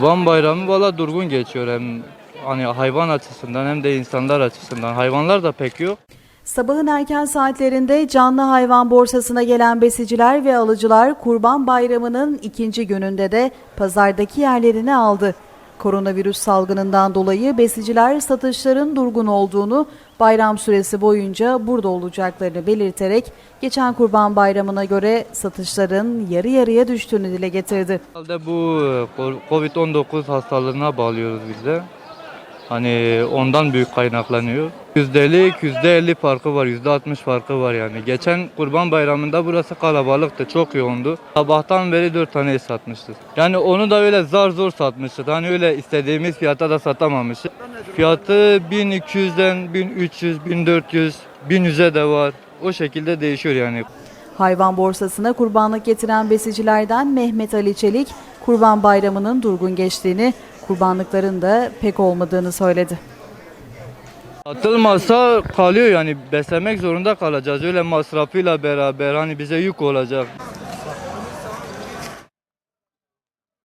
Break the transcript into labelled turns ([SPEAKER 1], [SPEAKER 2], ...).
[SPEAKER 1] Van bayramı valla durgun geçiyor hem hani hayvan açısından hem de insanlar açısından. Hayvanlar da pek yok.
[SPEAKER 2] Sabahın erken saatlerinde canlı hayvan borsasına gelen besiciler ve alıcılar Kurban Bayramı'nın ikinci gününde de pazardaki yerlerini aldı. Koronavirüs salgınından dolayı besiciler satışların durgun olduğunu, bayram süresi boyunca burada olacaklarını belirterek geçen Kurban Bayramı'na göre satışların yarı yarıya düştüğünü dile getirdi.
[SPEAKER 1] Herhalde bu e, Covid-19 hastalığına bağlıyoruz biz de. Hani ondan büyük kaynaklanıyor. %50, %50 farkı var, %60 farkı var yani. Geçen Kurban Bayramı'nda burası kalabalıktı, çok yoğundu. Sabahtan beri 4 tane satmıştık. Yani onu da öyle zar zor satmıştık. Hani öyle istediğimiz fiyata da satamamıştık. Fiyatı 1200'den 1300, 1400, 1100'e de var. O şekilde değişiyor yani.
[SPEAKER 2] Hayvan borsasına kurbanlık getiren besicilerden Mehmet Ali Çelik, Kurban Bayramı'nın durgun geçtiğini, kurbanlıkların da pek olmadığını söyledi.
[SPEAKER 1] Atılmazsa kalıyor yani beslemek zorunda kalacağız. Öyle masrafıyla beraber hani bize yük olacak.